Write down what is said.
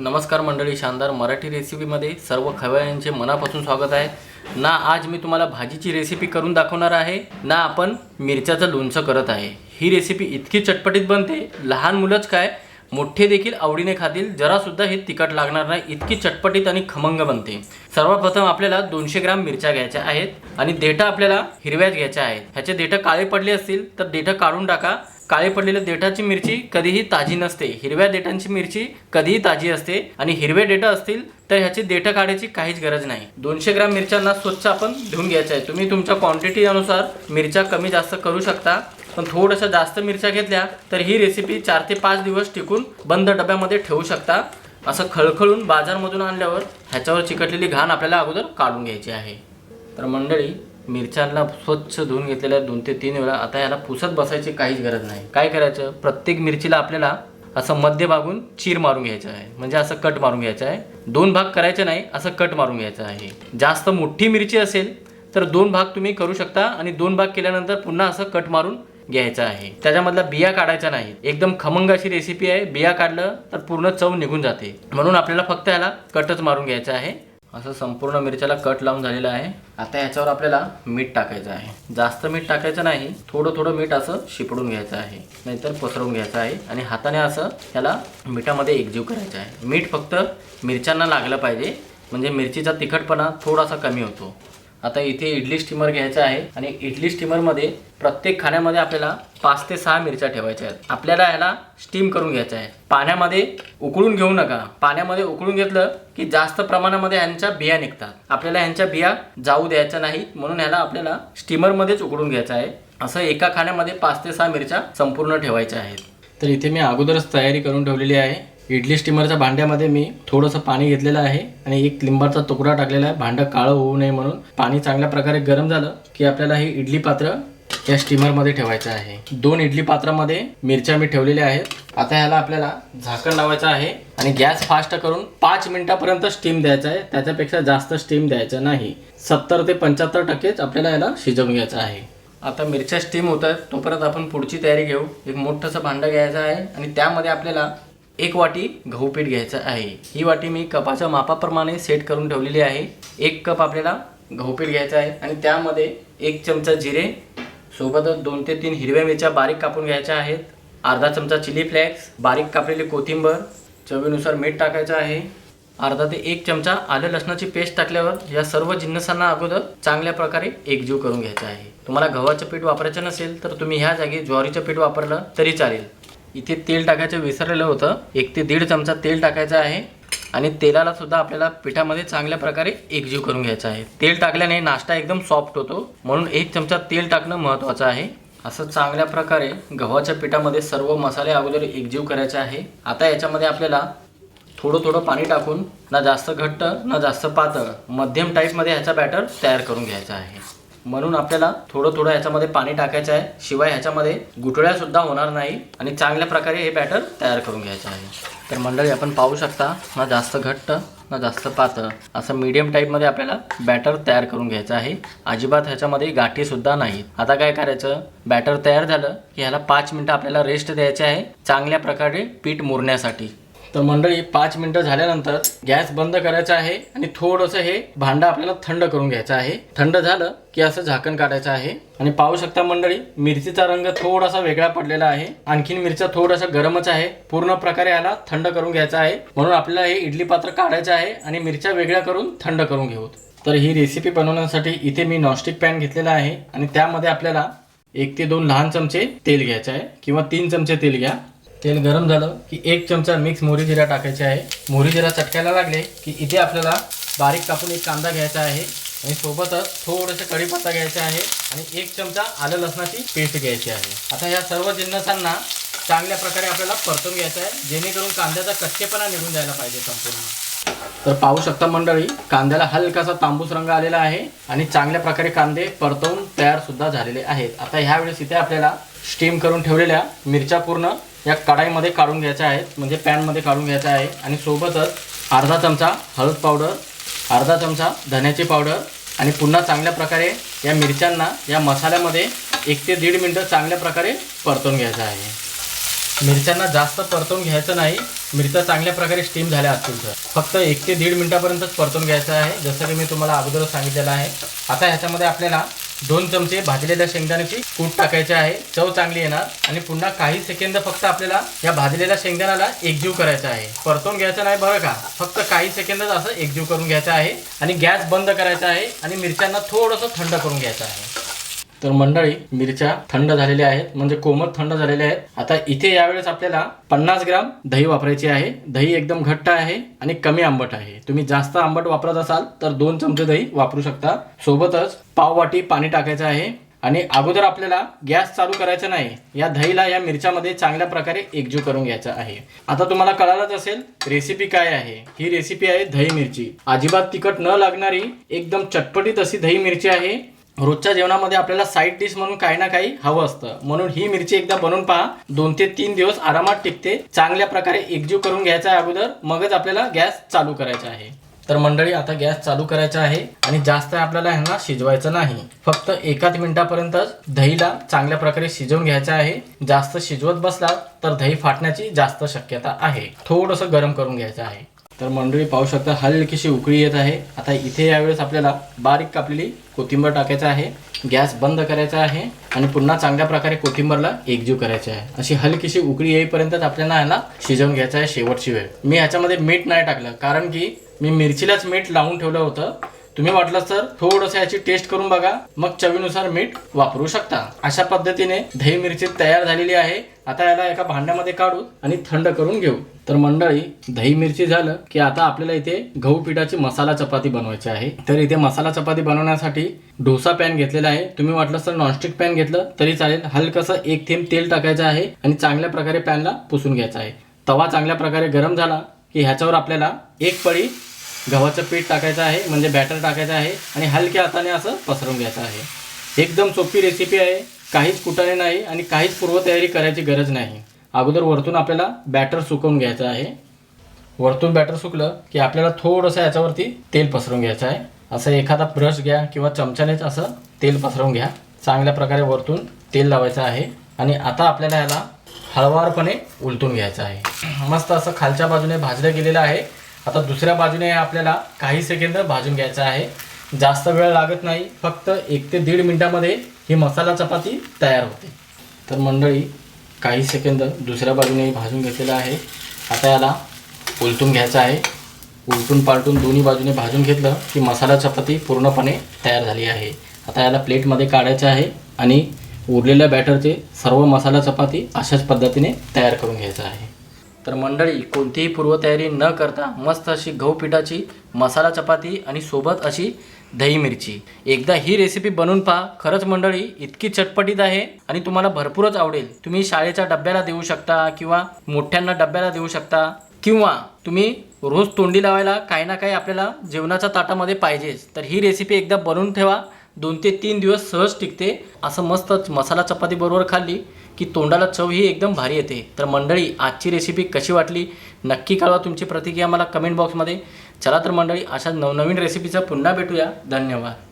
नमस्कार मंडळी शानदार मराठी रेसिपीमध्ये सर्व खवयांचे मनापासून स्वागत आहे. ना आज मी तुम्हाला भाजीची रेसिपी करून दाखवणार आहे ना आपण मिरच्याचं लोणचं करत आहे. ही रेसिपी इतकी चटपटीत बनते लहान मुलंच काय मोठे देखील आवडीने खातील. जरासुद्धा हे तिखट लागणार नाही. इतकी चटपटीत आणि खमंग बनते. सर्वप्रथम आपल्याला दोनशे ग्राम मिरच्या घ्यायच्या आहेत आणि देठं आपल्याला हिरव्याच घ्यायच्या आहेत. ह्याचे देठं काळे पडले असतील तर देठं काढून टाका. काळे पडलेल्या देठाची मिरची कधीही ताजी नसते. हिरव्या देठांची मिरची कधीही ताजी असते आणि हिरवे देठं असतील तर ह्याची देठं काढायची काहीच गरज नाही. दोनशे ग्राम मिरच्यांना स्वच्छ आपण धुवून घ्यायचं आहे. तुम्ही तुमच्या क्वांटिटी अनुसार मिरच्या कमी जास्त करू शकता. पण थोडंसं जास्त मिरच्या घेतल्या तर ही रेसिपी चार ते पाच दिवस टिकून बंद डब्यामध्ये ठेवू शकता. असं खळखळून बाजारमधून आणल्यावर ह्याच्यावर चिकटलेली घाण आपल्याला अगोदर काढून घ्यायची आहे. तर मंडळी मिरच्यांना स्वच्छ धुवून घेतलेल्या दोन ते तीन वेळा आता याला पुसत बसायची काहीच गरज नाही. काय करायचं? प्रत्येक मिरचीला आपल्याला असं मध्य भागून चीर मारून घ्यायचं आहे. म्हणजे असं कट मारून घ्यायचं आहे. दोन भाग करायचे नाही असं कट मारून घ्यायचं आहे. जास्त मोठी मिरची असेल तर दोन भाग तुम्ही करू शकता आणि दोन भाग केल्यानंतर पुन्हा असं कट मारून घ्यायचा आहे. त्याच्यामधला बिया काढायच्या नाही. एकदम खमंग अशी रेसिपी आहे. बिया काढलं तर पूर्ण चव निघून जाते. म्हणून आपल्याला फक्त याला कटच मारून घ्यायचं आहे. असं संपूर्ण मिरच्याला कट लावून झालेलं आहे. आता याच्यावर आपल्याला मीठ टाकायचं आहे. जास्त मीठ टाकायचं नाही. थोडं थोडं मीठ असं शिपडून घ्यायचं आहे. नाहीतर पसरवून घ्यायचं आहे. आणि हाताने असं त्याला मिठामध्ये एकजीव करायचं आहे. मीठ फक्त मिरच्यांना लागलं पाहिजे. म्हणजे मिरचीचा तिखटपणा थोडासा कमी होतो. आता इथे इडली स्टीमर घ्यायचा आहे आणि इडली स्टीमरमध्ये प्रत्येक खाण्यामध्ये आपल्याला पाच ते सहा मिरच्या ठेवायच्या आहेत. आपल्याला ह्याला स्टीम करून घ्यायचं आहे. पाण्यामध्ये उकळून घेऊ नका. पाण्यामध्ये उकळून घेतलं की जास्त प्रमाणामध्ये ह्यांच्या बिया निघतात. आपल्याला ह्यांच्या बिया जाऊ द्यायच्या नाहीत म्हणून ह्याला आपल्याला स्टीमरमध्येच उकळून घ्यायचं आहे. असं एका खाण्यामध्ये पाच ते सहा मिरच्या संपूर्ण ठेवायच्या आहेत. तर इथे मी अगोदरच तयारी करून ठेवलेली आहे. इडली स्टीमरच्या भांड्यामध्ये मी थोडंसं पाणी घेतलेलं आहे आणि एक लिंबाचा तुकडा टाकलेला आहे. भांडं काळं होऊ नये म्हणून पाणी चांगल्या प्रकारे गरम झालं की आपल्याला हे इडली पात्र या स्टीमरमध्ये ठेवायचं आहे. दोन इडली पात्रामध्ये मिरच्या मी ठेवलेल्या आहेत. आता ह्याला आपल्याला झाकण लावायचं आहे आणि गॅस फास्ट करून पाच मिनिटापर्यंत स्टीम द्यायचा आहे. त्याच्यापेक्षा जास्त स्टीम द्यायचं नाही. सत्तर ते पंच्याहत्तर टक्केच आपल्याला याला शिजवून घ्यायचं आहे. आता मिरच्या स्टीम होत आहेत तोपर्यंत आपण पुढची तयारी घेऊ. एक मोठंसं भांडं घ्यायचं आहे आणि त्यामध्ये आपल्याला एक वाटी गहू पीठ घ्यायचं आहे. ही वाटी मी कपाच्या मापाप्रमाणे सेट करून ठेवलेली आहे. एक कप आपल्याला गहू पीठ घ्यायचं आहे आणि त्यामध्ये एक चमचा जिरे सोबतच दोन ते तीन हिरव्या मिरच्या बारीक कापून घ्यायच्या आहेत. अर्धा चमचा चिली फ्लेक्स बारीक कापलेली कोथिंबर चवीनुसार मीठ टाकायचं आहे. अर्धा ते एक चमचा आलं लसणाची पेस्ट टाकल्यावर या सर्व जिन्नसांना अगोदर चांगल्या प्रकारे एकजीव करून घ्यायचा आहे. तुम्हाला गव्हाचं पीठ वापरायचं नसेल तर तुम्ही ह्या जागी ज्वारीचं पीठ वापरलं तरी चालेल. इथे तेल टाकायचं विसरलेलं होतं. एक ते दीड चमचा तेल टाकायचं आहे. आणि तेलाला सुद्धा आपल्याला पिठामध्ये चांगल्या प्रकारे एकजीव करून घ्यायचं आहे. तेल टाकल्याने नाश्ता एकदम सॉफ्ट होतो. म्हणून एक चमचा तेल टाकणं महत्त्वाचं आहे. असं चांगल्या प्रकारे गव्हाच्या पिठामध्ये सर्व मसाले अगोदर एकजीव करायचे आहे. आता याच्यामध्ये आपल्याला थोडं थोडं पाणी टाकून ना जास्त घट्ट ना जास्त पातळ मध्यम टाईपमध्ये ह्याचा बॅटर तयार करून घ्यायचा आहे. म्हणून आपल्याला थोडं थोडं ह्याच्यामध्ये पाणी टाकायचं आहे. शिवाय ह्याच्यामध्ये गुठळ्या सुद्धा होणार नाही आणि चांगल्या प्रकारे हे बॅटर तयार करून घ्यायचं आहे. तर मंडळी आपण पाहू शकता ना जास्त घट्ट ना जास्त पातळ असं मीडियम टाईपमध्ये आपल्याला बॅटर तयार करून घ्यायचं आहे. अजिबात ह्याच्यामध्ये गाठीसुद्धा नाही. आता काय करायचं? बॅटर तयार झालं की ह्याला पाच मिनटं आपल्याला रेस्ट द्यायचे आहे. चांगल्या प्रकारे पीठ मुरण्यासाठी. तर मंडळी पाच मिनटं झाल्यानंतर गॅस बंद करायचा आहे आणि थोडंसं हे भांडं आपल्याला थंड करून घ्यायचं आहे. थंड झालं की असं झाकण काढायचं आहे. आणि पाहू शकता मंडळी मिरचीचा रंग थोडासा वेगळा पडलेला आहे. आणखीन मिरच्या थोडासा गरमच आहे. पूर्ण प्रकारे याला थंड करून घ्यायचा आहे. म्हणून आपल्याला हे इडली पात्र काढायचं आहे आणि मिरच्या वेगळ्या करून थंड करून घेऊ. तर ही रेसिपी बनवण्यासाठी इथे मी नॉनस्टिक पॅन घेतलेला आहे आणि त्यामध्ये आपल्याला एक ते दोन लहान चमचे तेल घ्यायचे आहे किंवा तीन चमचे तेल घ्या. तेल गरम झालं की एक चमचा मिक्स मोहरी जिरा टाकायचे आहे. मोहरी जिरा चटकायला लागले की इथे आपल्याला बारीक कापून एक कांदा घ्यायचा आहे आणि सोबतच थोडंसं कढीपत्ता घ्यायचा आहे आणि एक चमचा आलं लसणाची पेस्ट घ्यायची आहे. आता या सर्व जिन्नसांना चांगल्या प्रकारे आपल्याला परतून घ्यायचं आहे. जेणेकरून कांद्याचा कच्चेपणा निघून जायला पाहिजे संपूर्ण. तर पाहू शकता मंडळी कांद्याला हलकासा तांबूस रंग आलेला आहे आणि चांगल्या प्रकारे कांदे परतवून तयार सुद्धा झालेले आहेत. आता ह्यावेळेस इथे आपल्याला स्टीम करून ठेवलेल्या मिरच्या पूर्ण या कढाईमध्ये काढून घ्यायच्या आहेत म्हणजे पॅनमध्ये काढून घ्यायच्या आहे. आणि सोबतच अर्धा चमचा हळद पावडर अर्धा चमचा धन्याची पावडर आणि पुन्हा चांगल्या प्रकारे या मिरच्यांना या मसाल्यामध्ये एक ते दीड मिनटं चांगल्या प्रकारे परतून घ्यायचं आहे. मिरच्यांना जास्त परतून घ्यायचं नाही. मिरच्या चांगल्या प्रकारे स्टीम झाल्या असतील तर. फक्त एक ते दीड मिनटापर्यंतच परतून घ्यायचं आहे जसं की मी तुम्हाला अगोदरच सांगितलेलं आहे. आता ह्याच्यामध्ये आपल्याला दोन चमचे भाजलेल्या शेंगदाण्याची कूट टाकायचे आहे. चव चांगली येणार. आणि पुन्हा काही सेकंद फक्त आपल्याला या भाजलेल्या शेंगदाण्याला एकजीव करायचा आहे. परतून घ्यायचं नाही बरं का? फक्त काही सेकंदच असं एकजीव करून घ्यायचं आहे. आणि गॅस बंद करायचा आहे. आणि मिरच्यांना थोडंसं थंड करून घ्यायचं आहे. तर मंडळी मिरच्या थंड झालेल्या आहेत. म्हणजे कोमट थंड झालेल्या आहेत. आता इथे यावेळेस आपल्याला पन्नास ग्राम दही वापरायची आहे. दही एकदम घट्ट आहे आणि कमी आंबट आहे. तुम्ही जास्त आंबट वापरत असाल तर दोन चमचे दही वापरू शकता. सोबतच पाव वाटी पाणी टाकायचं आहे. आणि अगोदर आपल्याला गॅस चालू करायचा नाही. या दहीला या मिरच्यामध्ये चांगल्या प्रकारे एकजू करून घ्यायचा आहे. आता तुम्हाला कळालंच असेल रेसिपी काय आहे. ही रेसिपी आहे दही मिरची. अजिबात तिखट न लागणारी एकदम चटपटीत अशी दही मिरची आहे. रोजच्या जेवणामध्ये आपल्याला साईड डिश म्हणून काही ना काही हवं असतं. म्हणून ही मिरची एकदा बनवून पहा. दोन ते तीन दिवस आरामात टिकते. चांगल्या प्रकारे एकजीव करून घ्यायचा आहे अगोदर. मगच आपल्याला गॅस चालू करायचा आहे. तर मंडळी आता गॅस चालू करायचा आहे आणि जास्त आपल्याला ह्यांना शिजवायचं नाही. फक्त एकाच मिनिटापर्यंतच दहीला चांगल्या प्रकारे शिजवून घ्यायचं आहे. जास्त शिजवत बसला तर दही फाटण्याची जास्त शक्यता आहे. थोडंसं गरम करून घ्यायचं आहे. तर मंडळी पाहू शकता हलकीशी उकळी येत आहे. आता इथे यावेळेस आपल्याला बारीक कापलेली कोथिंबर टाकायचं आहे. गॅस बंद करायचा आहे आणि पुन्हा चांगल्या प्रकारे कोथिंबरला एकजीव करायची आहे. अशी हलकीशी उकळी येईपर्यंत आपल्याला याला शिजवून घ्यायचं आहे शेवटची वेळ. मी ह्याच्यामध्ये मीठ नाही टाकलं कारण की मी मिरचीलाच मीठ लावून ठेवलं होतं. तुम्ही वाटलं तर थोडंसं याची टेस्ट करून बघा. मग चवीनुसार मीठ वापरू शकता. अशा पद्धतीने दही मिरची तयार झालेली आहे. आता याला एका भांड्यामध्ये काढू आणि थंड करून घेऊ. तर मंडळी दही मिरची झालं की आता आपल्याला इथे गहू पिठाची मसाला चपाती बनवायची आहे. तर इथे मसाला चपाती बनवण्यासाठी डोसा पॅन घेतलेला आहे. तुम्ही वाटलं तर नॉनस्टिक पॅन घेतलं तरी चालेल. हलकसं एक थेंब तेल टाकायचं आहे आणि चांगल्या प्रकारे पॅनला पुसून घ्यायचा आहे. तवा चांगल्या प्रकारे गरम झाला की ह्याच्यावर आपल्याला एक पळी गव्हाचं पीठ टाकायचं आहे म्हणजे बॅटर टाकायचं आहे आणि हलक्या हाताने असं पसरवून घ्यायचं आहे. एकदम सोपी रेसिपी आहे काहीच कुटाने नाही आणि काहीच पूर्वतयारी करायची गरज नाही. अगोदर वरतून आपल्याला बॅटर सुकवून घ्यायचं आहे. वरतून बॅटर सुकलं की आपल्याला थोडंसं याच्यावरती तेल पसरवून घ्यायचं आहे. असं एखादा ब्रश घ्या किंवा चमच्यानेच असं तेल पसरवून घ्या. चांगल्या प्रकारे वरतून तेल लावायचं आहे आणि आता आपल्याला याला हळवारपणे उलटून घ्यायचं आहे. मस्त असं खालच्या बाजूने भाजलं गेलेलं आहे. आता दुसऱ्या बाजूने आपल्याला काही सेकंद भाजून घ्यायचं आहे. जास्त वेळ लागत नाही. फक्त एक ते दीड मिनटामध्ये ही मसाला चपाती तयार होते. तर मंडळी काही सेकंद दुसऱ्या बाजूने भाजून घेतलेलं आहे. आता याला उलटून घ्यायचं आहे. उलटून पालटून दोन्ही बाजूने भाजून घेतलं की मसाला चपाती पूर्णपणे तयार झाली आहे. आता याला प्लेटमध्ये काढायचं आहे आणि उरलेल्या बॅटरचे सर्व मसाला चपाती अशाच पद्धतीने तयार करून घ्यायचं आहे. तर मंडळी कोणतीही पूर्वतयारी न करता मस्त अशी गहू पिठाची मसाला चपाती आणि सोबत अशी दही मिरची. एकदा ही रेसिपी बनवून पहा. खरंच मंडळी इतकी चटपटीत आहे आणि तुम्हाला भरपूरच आवडेल. तुम्ही शाळेच्या डब्याला देऊ शकता किंवा मोठ्यांना डब्याला देऊ शकता किंवा तुम्ही रोज तोंडी लावायला काही ना काही आपल्याला जेवणाच्या ताटामध्ये पाहिजेच. तर ही रेसिपी एकदा बनवून ठेवा. दोन ते तीन दिवस सहज टिकते. असं मस्त मसाला चपाती बरोबर खाल्ली की तोंडाला चव ही एकदम भारी येते. तर मंडळी आजची रेसिपी कशी वाटली? नक्की कळवा तुमची प्रतिक्रिया मला कमेंट बॉक्समध्ये चला तर मंडळी अशा नवनवीन रेसिपीचं पुन्हा भेटूया. धन्यवाद.